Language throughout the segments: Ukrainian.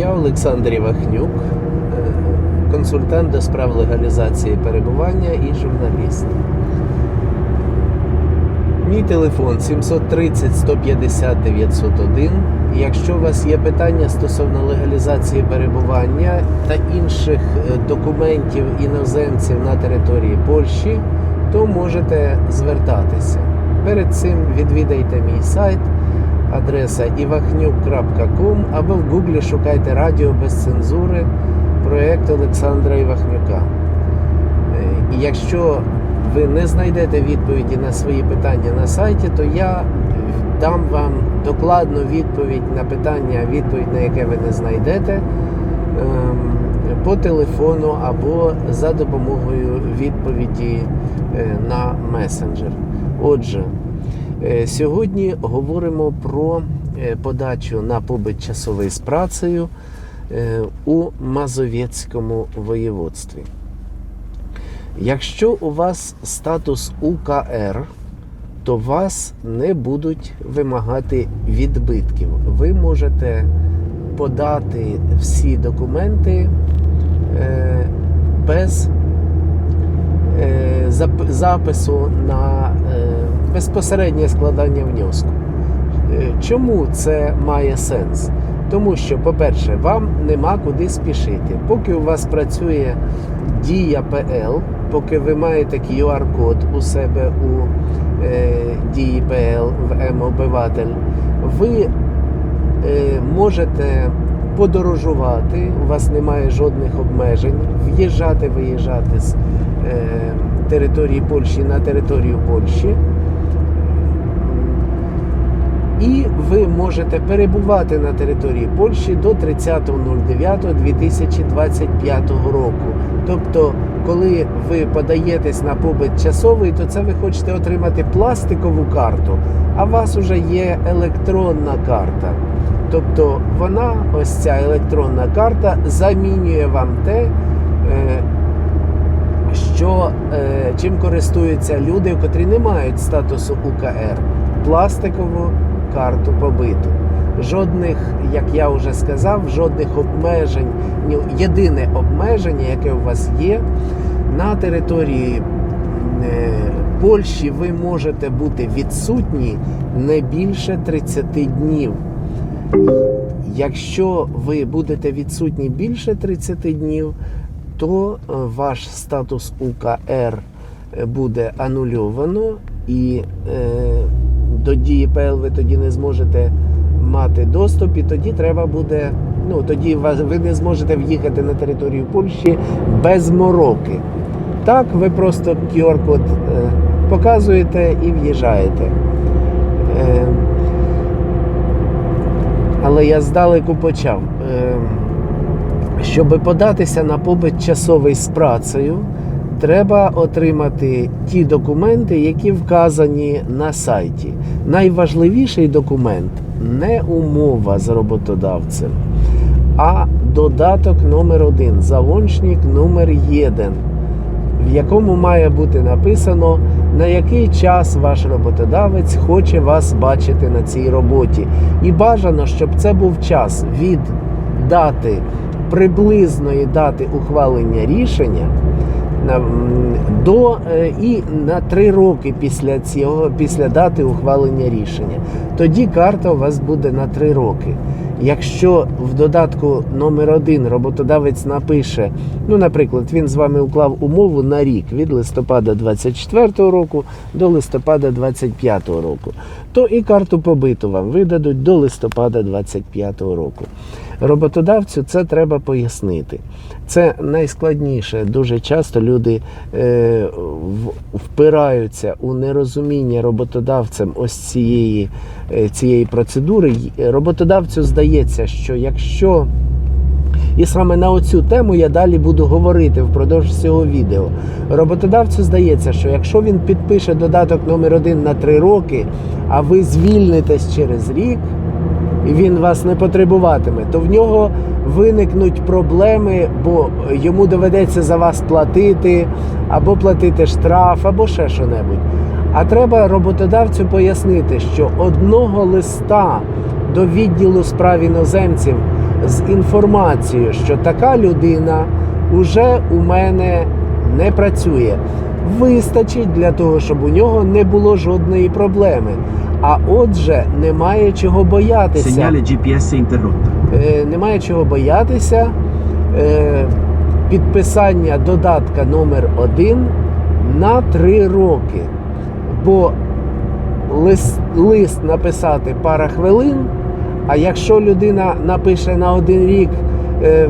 Я Олександр Івахнюк, е, консультант до справ легалізації перебування і журналіст. Мій телефон 730 150 901. Якщо у вас є питання стосовно легалізації перебування та інших е, документів іноземців на території Польщі, то можете звертатися. Перед цим відвідайте мій сайт, адреса ivahnyuk.com або в гуглі шукайте радіо без цензури проєкт Олександра Івахнюка. Е, І якщо ви не знайдете відповіді на свої питання на сайті, то я дам вам докладну відповідь на питання, відповідь на яке ви не знайдете ем, по телефону або за допомогою відповіді е, на месенджер. Отже, сьогодні говоримо про е, подачу на побит часовий з працею е, у Мазовецькому воєводстві. Якщо у вас статус УКР, то вас не будуть вимагати відбитків. Ви можете подати всі документи е, без е, запису на е, безпосереднє складання внеску. Е, Чому це має сенс? Тому що, по-перше, вам нема куди спішити. Поки у вас працює Дія ПЛ, поки ви маєте QR-код у себе у е, Дії ПЛ в М-обиватель, ви е, можете подорожувати, у вас немає жодних обмежень, в'їжджати, виїжджати з е, території Польщі на територію Польщі. І ви можете перебувати на території Польщі до 30.09.2025 року. Тобто, коли ви подаєтесь на побит часовий, то це ви хочете отримати пластикову карту, а у вас вже є електронна карта. Тобто вона, ось ця електронна карта, замінює вам те, е, що е, чим користуються люди, котрі не мають статусу УКР, пластикову карту побиту. Жодних, як я вже сказав, жодних обмежень. Єдине обмеження, яке у вас є, на території е, Польщі ви можете бути відсутні не більше 30 днів. Якщо ви будете відсутні більше 30 днів, то е, ваш статус УКР буде анульовано і е, до дії ПЛ ви тоді не зможете мати доступ, і тоді треба буде. Ну тоді ви не зможете в'їхати на територію Польщі без мороки. Так, ви просто QR-код е, показуєте і в'їжджаєте. Е, але я здалеку почав. Е, Щоб податися на побит часовий з працею, треба отримати ті документи, які вказані на сайті. Найважливіший документ не умова з роботодавцем, а додаток номер один, залончник номер 1 в якому має бути написано, на який час ваш роботодавець хоче вас бачити на цій роботі. І бажано, щоб це був час від дати приблизної дати ухвалення рішення до е, і на три роки після цього, після дати ухвалення рішення. Тоді карта у вас буде на три роки. Якщо в додатку номер один роботодавець напише, ну, наприклад, він з вами уклав умову на рік від листопада 24 року до листопада 25 року, то і карту побиту вам видадуть до листопада 25 року. Роботодавцю це треба пояснити. Це найскладніше. Дуже часто люди е, впираються у нерозуміння роботодавцем ось цієї, е, цієї процедури. Роботодавцю здається, що якщо і саме на оцю тему я далі буду говорити впродовж цього відео. Роботодавцю здається, що якщо він підпише додаток номер один на три роки, а ви звільнитесь через рік, і він вас не потребуватиме, то в нього виникнуть проблеми, бо йому доведеться за вас платити, або платити штраф, або ще що-небудь. А треба роботодавцю пояснити, що одного листа до відділу справ іноземців з інформацією, що така людина уже у мене не працює. Вистачить для того, щоб у нього не було жодної проблеми. А отже, немає чого боятися. Segnale GPS interrotto. Е, немає чого боятися. Е, підписання додатка номер 1 на 3 роки. Бо лист, лист написати пара хвилин, а якщо людина напише на один рік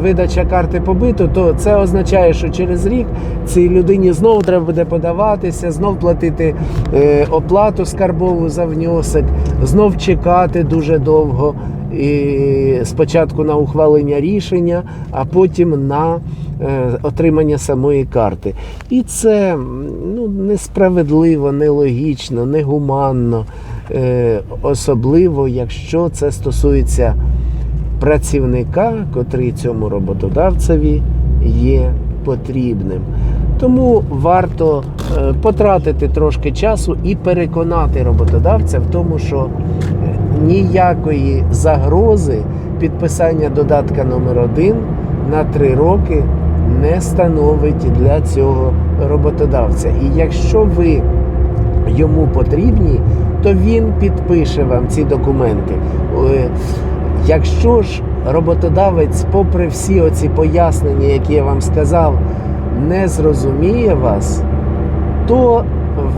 видача карти побиту, то це означає, що через рік цій людині знову треба буде подаватися, знов платити е, оплату скарбову за внесок, знов чекати дуже довго. І спочатку на ухвалення рішення, а потім на е, отримання самої карти. І це ну, несправедливо, нелогічно, негуманно, е, особливо, якщо це стосується працівника, котрий цьому роботодавцеві є потрібним. Тому варто е, потратити трошки часу і переконати роботодавця в тому, що е, ніякої загрози підписання додатка номер 1 на 3 роки не становить для цього роботодавця. І якщо ви йому потрібні, то він підпише вам ці документи. Якщо ж роботодавець, попри всі оці пояснення, які я вам сказав, не зрозуміє вас, то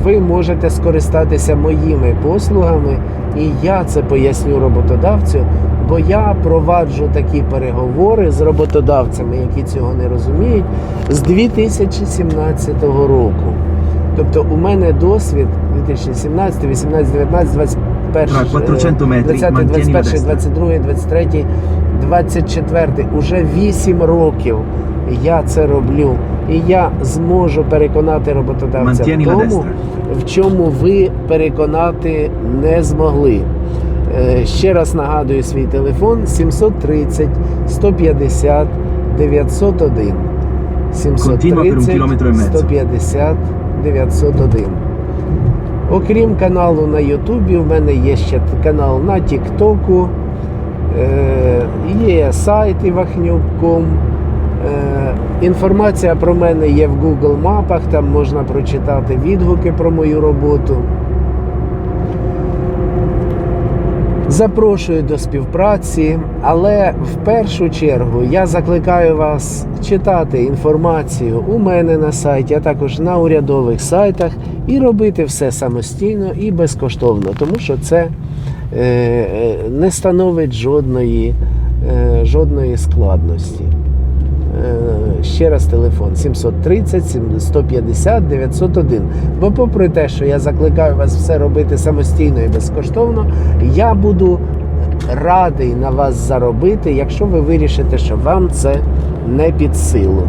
ви можете скористатися моїми послугами, і я це поясню роботодавцю, бо я проваджу такі переговори з роботодавцями, які цього не розуміють, з 2017 року. Тобто у мене досвід 2017, 18, 19, 21, Tra 400 metri, 20, mantieni la 21, destra. 22, 23, 24. Уже 8 років я це роблю. І я зможу переконати роботодавця в тому, в чому ви переконати не змогли. Е, Ще раз нагадую свій телефон 730 150 901. Continua per un 730 chilometro e mezzo. 150 901. Окрім каналу на Ютубі, в мене є ще канал на Тіктоку, е, є сайт івахнюк.ком. Е, Інформація про мене є в Google мапах, там можна прочитати відгуки про мою роботу. Запрошую до співпраці, але в першу чергу я закликаю вас читати інформацію у мене на сайті, а також на урядових сайтах, і робити все самостійно і безкоштовно, тому що це е, е, не становить жодної, е, жодної складності. Е, Ще раз телефон 730 сім- 150 901. Бо попри те, що я закликаю вас все робити самостійно і безкоштовно, я буду радий на вас заробити, якщо ви вирішите, що вам це не під силу.